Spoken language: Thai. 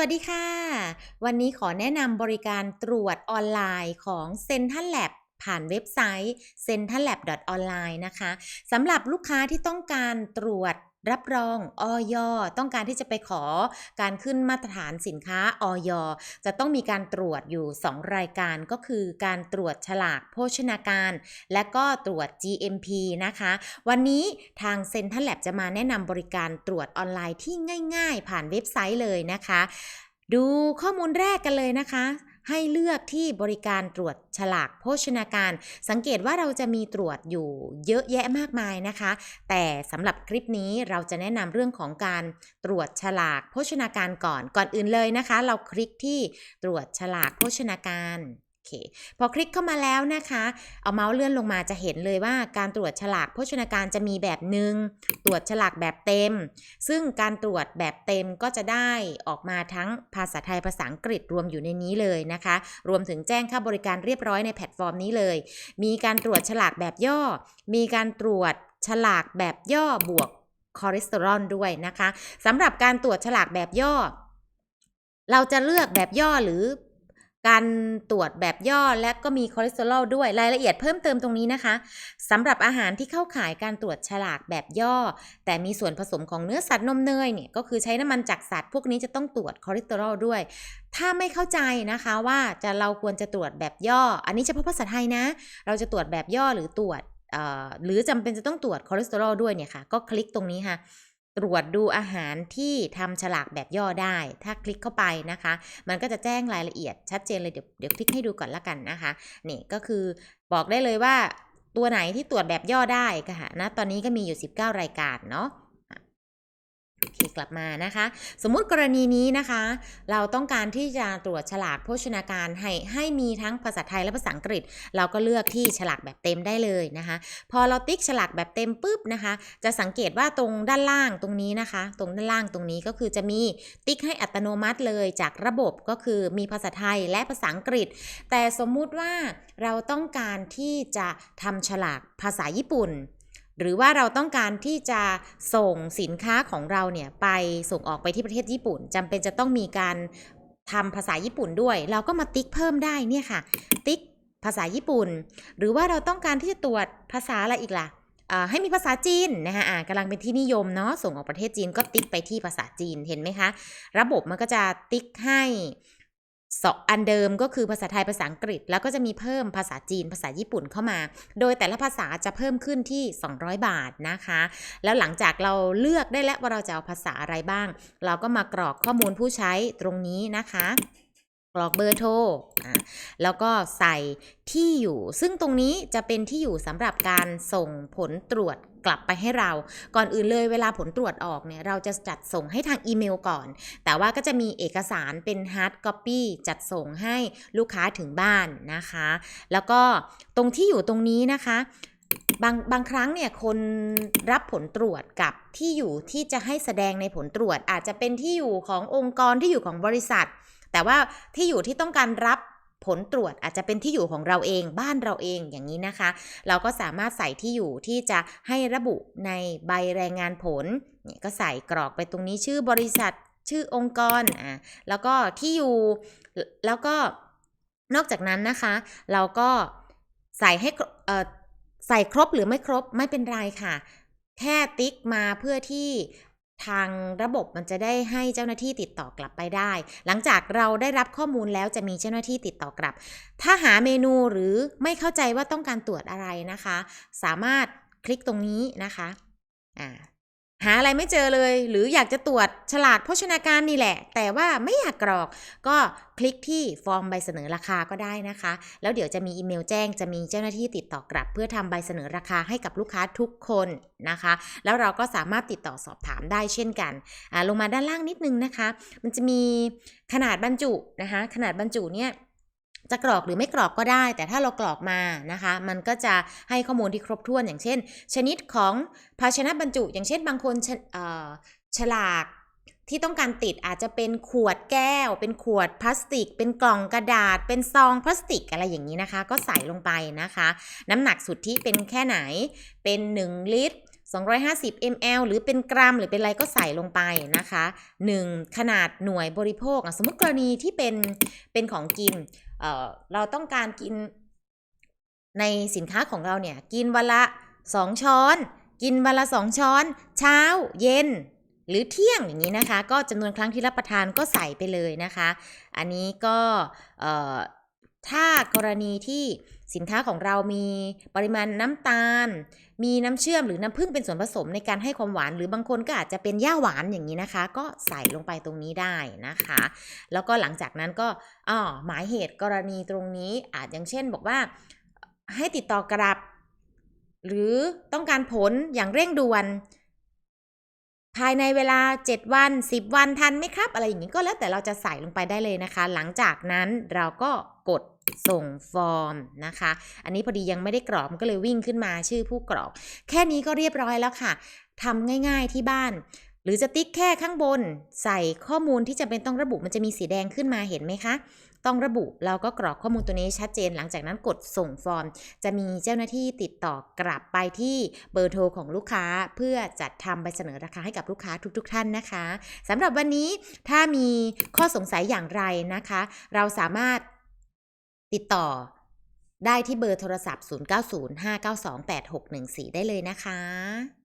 วัสดีค่ะ วันนี้ขอแนะนำบริการตรวจออนไลน์ของ Central Lab ผ่านเว็บไซต์ centrallab.online นะคะสำหรับลูกค้าที่ต้องการตรวจ รับรองออยต้องการที่จะไปขอการขึ้นมาตรฐานสินค้าออยจะต้องมีการตรวจอยู่ 2 รายการก็คือการตรวจฉลากโภชนาการ และก็ตรวจ GMP นะคะ วันนี้ทาง Central Lab จะมาแนะนำบริการตรวจออนไลน์ที่ง่าย ๆ ผ่านเว็บไซต์เลยนะคะ ดูข้อมูลแรกกันเลยนะคะ ให้เลือกที่บริการตรวจฉลากโภชนาการ สังเกตว่าเราจะมีตรวจอยู่เยอะแยะมากมายนะคะ แต่สำหรับคลิปนี้เราจะแนะนำเรื่องของการตรวจฉลากโภชนาการก่อน ก่อนอื่นเลยนะคะ เราคลิกที่ตรวจฉลากโภชนาการ ค พอคลิกเข้ามาแล้วนะคะ เอาเมาส์เลื่อนลงมาจะเห็นเลยว่าการตรวจฉลากโภชนาการจะมีแบบหนึ่งตรวจฉลากแบบเต็ม ซึ่งการตรวจแบบเต็มก็จะได้ออกมาทั้งภาษาไทยภาษาอังกฤษรวมอยู่ในนี้เลยนะคะ รวมถึงแจ้งค่าบริการเรียบร้อยในแพลตฟอร์มนี้เลย มีการตรวจฉลากแบบย่อ มีการตรวจฉลากแบบย่อบวกคอเลสเตอรอลด้วยนะคะสำหรับการตรวจฉลากแบบย่อ เราจะเลือกแบบย่อหรือ การตรวจแบบย่อและก็มีคอเลสเตอรอลด้วยรายละเอียดเพิ่มเติมตรงนี้นะคะสำหรับอาหารที่เข้าข่ายการตรวจฉลากแบบย่อ แต่มีส่วนผสมของเนื้อสัตว์นมเนยเนี่ยก็คือใช้น้ำมันจากสัตว์พวกนี้จะต้องตรวจคอเลสเตอรอลด้วย ถ้าไม่เข้าใจนะคะว่าจะเราควรจะตรวจแบบย่อ อันนี้เฉพาะภาษาไทยนะ เราจะตรวจแบบย่อหรือตรวจหรือจำเป็นจะต้องตรวจคอเลสเตอรอลด้วยเนี่ยค่ะ ก็คลิกตรงนี้ค่ะ ตรวจดูอาหารที่ทำฉลากแบบย่อได้ ถ้าคลิกเข้าไปนะคะ มันก็จะแจ้งรายละเอียดชัดเจนเลยเดี๋ยวเดี๋ยวคลิกให้ดูก่อนละกันนะคะนี่ก็คือบอกได้เลยว่าตัวไหนที่ตรวจแบบย่อได้ค่ะนะตอนนี้ก็มีอยู่ 19 รายการเนาะ โอเคกลับมานะคะ สมมุติกรณีนี้นะคะ เราต้องการที่จะตรวจฉลากโภชนาการให้ให้มีทั้งภาษาไทยและภาษาอังกฤษ เราก็เลือกที่ฉลากแบบเต็มได้เลยนะคะ พอเราติ๊กฉลากแบบเต็มปุ๊บนะคะ จะสังเกตว่าตรงด้านล่างตรงนี้นะคะ ตรงด้านล่างตรงนี้ก็คือจะมีติ๊กให้อัตโนมัติเลยจากระบบก็คือมีภาษาไทยและภาษาอังกฤษ แต่สมมุติว่าเราต้องการที่จะทำฉลากภาษาญี่ปุ่น หรือว่าเราต้องการที่จะส่งสินค้าของเราเนี่ยไปส่งออกไปที่ประเทศญี่ปุ่นจำเป็นจะต้องมีการทำภาษาญี่ปุ่นด้วย เราก็มาติ๊กเพิ่มได้เนี่ยค่ะ ติ๊กภาษาญี่ปุ่น หรือว่าเราต้องการที่จะตรวจภาษาอะไรอีกล่ะอ่าให้มีภาษาจีนนะคะอ่ากำลังเป็นที่นิยมเนาะส่งออกประเทศจีนก็ติ๊กไปที่ภาษาจีนเห็นไหมคะ ระบบมันก็จะติ๊กให้ สองอันเดิมก็คือภาษาไทยภาษาอังกฤษ แล้วก็จะมีเพิ่มภาษาจีนภาษาญี่ปุ่นเข้ามา โดยแต่ละภาษาจะเพิ่มขึ้นที่ 200 บาทนะคะ แล้วหลังจากเราเลือกได้แล้วว่าเราจะเอาภาษาอะไรบ้าง เราก็มากรอกข้อมูลผู้ใช้ตรงนี้นะคะ รอกเบอร์โทรแล้วก็ใส่ที่อยู่ ซึ่งตรงนี้จะเป็นที่อยู่สำหรับการส่งผลตรวจกลับไปให้เรา ก่อนอื่นเลยเวลาผลตรวจออกเนี่ยเราจะจัดส่งให้ทางอีเมลก่อน แต่ว่าก็จะมีเอกสารเป็นฮาร์ดค o ปี้จัดส่งให้ลูกค้าถึงบ้านนะคะ แล้วก็ตรงที่อยู่ตรงนี้นะคะบางบางครั้งเนี่ยคนรับผลตรวจกับที่อยู่ที่จะให้แสดงในผลตรวจอาจจะเป็นที่อยู่ขององค์กรที่อยู่ของบริษัท แต่ว่าที่อยู่ที่ต้องการรับผลตรวจอาจจะเป็นที่อยู่ของเราเองบ้านเราเองอย่างนี้นะคะ เราก็สามารถใส่ที่อยู่ที่จะให้ระบุในใบรายงานผลเนี่ยก็ใส่กรอกไปตรงนี้ชื่อบริษัทชื่อองค์กรอะแล้วก็ที่อยู่แล้วก็นอกจากนั้นนะคะ เราก็ใส่ให้ใส่ครบหรือไม่ครบไม่เป็นไรค่ะ แค่ติ๊กมาเพื่อที่ ทางระบบมันจะได้ให้เจ้าหน้าที่ติดต่อกลับไปได้ หลังจากเราได้รับข้อมูลแล้วจะมีเจ้าหน้าที่ติดต่อกลับ ถ้าหาเมนูหรือไม่เข้าใจว่าต้องการตรวจอะไรนะคะ สามารถคลิกตรงนี้นะคะอ่า หาอะไรไม่เจอเลย หรืออยากจะตรวจฉลากโภชนาการนี่แหละ แต่ว่าไม่อยากกรอก ก็คลิกที่ฟอร์มใบเสนอราคาก็ได้นะคะ แล้วเดี๋ยวจะมีอีเมลแจ้งจะมีเจ้าหน้าที่ติดต่อกลับ เพื่อทำใบเสนอราคาให้กับลูกค้าทุกคนนะคะ แล้วเราก็สามารถติดต่อสอบถามได้เช่นกันอ่าลงมาด้านล่างนิดนึงนะคะ มันจะมีขนาดบรรจุนะคะ ขนาดบรรจุเนี่ย จะกรอกหรือไม่กรอกก็ได้ แต่ถ้าเรากรอกมานะคะ มันก็จะให้ข้อมูลที่ครบถ้วนอย่างเช่น ชนิดของภาชนะบรรจุ อย่างเช่น บางคนฉลากที่ต้องการติดอาจจะเป็นขวดแก้ว เป็นขวดพลาสติก เป็นกล่องกระดาษ เป็นซองพลาสติกอะไรอย่างนี้นะคะ ก็ใส่ลงไปนะคะ น้ำหนักสุทธิเป็นแค่ไหนเป็น 1 ลิตร 250 ml หรือเป็นกรัมหรือเป็นอะไรก็ใส่ลงไปนะคะ 1. ขนาดหน่วยบริโภคอะสมมติกรณีที่เป็นเป็นของกินเอ่อเราต้องการกินในสินค้าของเราเนี่ย กินวันละ 2 ช้อน กินวันละ 2 ช้อน เช้า เย็น หรือเที่ยงอย่างนี้นะคะ ก็จำนวนครั้งที่รับประทานก็ใส่ไปเลยนะคะ อันนี้ก็เอ่อ ถ้ากรณีที่สินค้าของเรามีปริมาณน้ำตาล มีน้ำเชื่อมหรือน้ำผึ้งเป็นส่วนผสมในการให้ความหวาน หรือบางคนก็อาจจะเป็นย่าหวานอย่างนี้นะคะ ก็ใส่ลงไปตรงนี้ได้นะคะ แล้วก็หลังจากนั้นก็อ๋อหมายเหตุกรณีตรงนี้อาจอย่างเช่น บอกว่าให้ติดต่อกลับ หรือต้องการผลอย่างเร่งด่วน ภายในเวลา 7 วัน 10 วันทันไหมครับ อะไรอย่างนี้ก็แล้วแต่เราจะใส่ลงไปได้เลยนะคะ หลังจากนั้นเราก็กดส่งฟอร์มนะคะ อันนี้พอดียังไม่ได้กรอกก็เลยวิ่งขึ้นมาชื่อผู้กรอก แค่นี้ก็เรียบร้อยแล้วค่ะทำง่าย ๆที่บ้าน รือจะติ๊กแค่ข้างบน ใส่ข้อมูลที่จะเป็นต้องระบุมันจะมีสีแดงขึ้นมาเห็นไหมคะ ต้องระบุเราก็กรอกข้อมูลตัวนี้ชัดเจน หลังจากนั้นกดส่งฟอร์ม จะมีเจ้าหน้าที่ติดต่อกลับไปที่เบอร์โทรของลูกค้า เพื่อจัดทำใบเสนอราคาให้กับลูกค้าทุกๆทท่านนะคะสำหรับวันนี้ถ้ามีข้อสงสัยอย่างไรนะคะ เราสามารถติดต่อได้ที่เบอร์โทรศัพท์ 0905928614 ได้เลยนะคะ